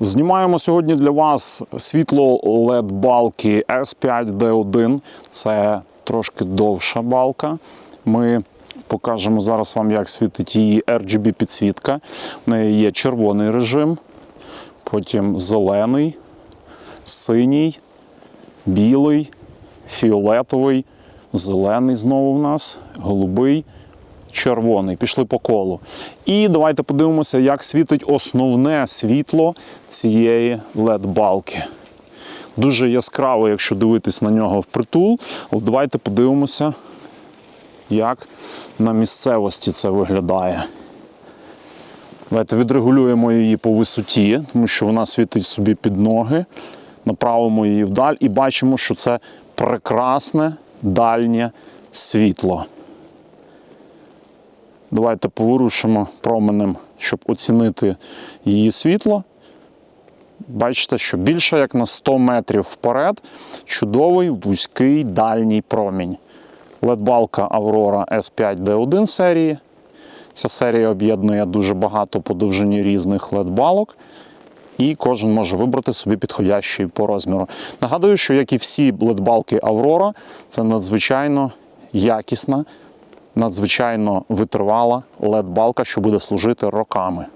Знімаємо сьогодні для вас світло LED балки S5D1. Це трошки довша балка. Ми покажемо зараз вам, як світить її RGB підсвітка. В неї є червоний режим, потім зелений, синій, білий, фіолетовий, зелений знову в нас, голубий, червоний. Пішли по колу. І давайте подивимося, як світить основне світло цієї LED-балки. Дуже яскраво, якщо дивитись на нього впритул. Але давайте подивимося, як на місцевості це виглядає. Давайте відрегулюємо її по висоті, тому що вона світить собі під ноги. Направимо її вдаль і бачимо, що це прекрасне дальнє світло. Давайте поворушимо променем, щоб оцінити її світло. Бачите, що більше як на 100 метрів вперед чудовий вузький дальній промінь. LED-балка Aurora S5D1 серії. Ця серія об'єднує дуже багато по довжині різних LED-балок. І кожен може вибрати собі підходящий по розміру. Нагадую, що як і всі LED-балки Aurora, це надзвичайно якісна, надзвичайно витривала LED-балка, що буде служити роками.